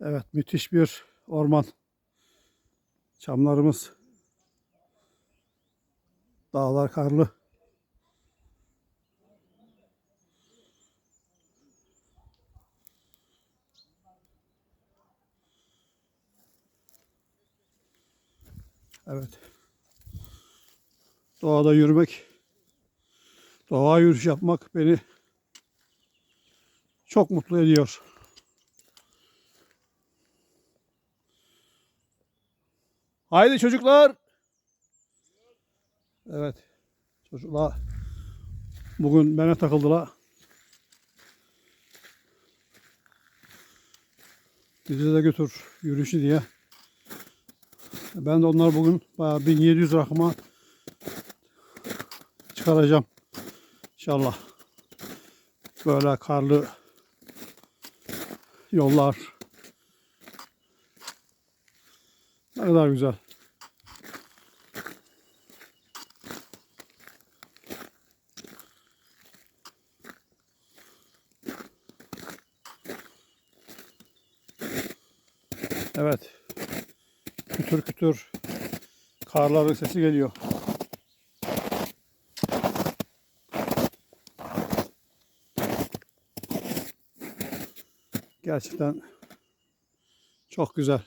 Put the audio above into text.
Evet müthiş bir orman. Çamlarımız. Dağlar karlı. Evet. Doğada yürümek, doğa yürüyüş yapmak beni çok mutlu ediyor. Haydi çocuklar. Evet. Çocuklar bugün bana takıldılar. Bizi de götür yürüyüşü diye. Ben de onlar bugün bayağı 1700 rakıma çıkaracağım. İnşallah. Böyle karlı yollar. Ne kadar güzel. Evet. Kütür kütür karların sesi geliyor. Gerçekten çok güzel.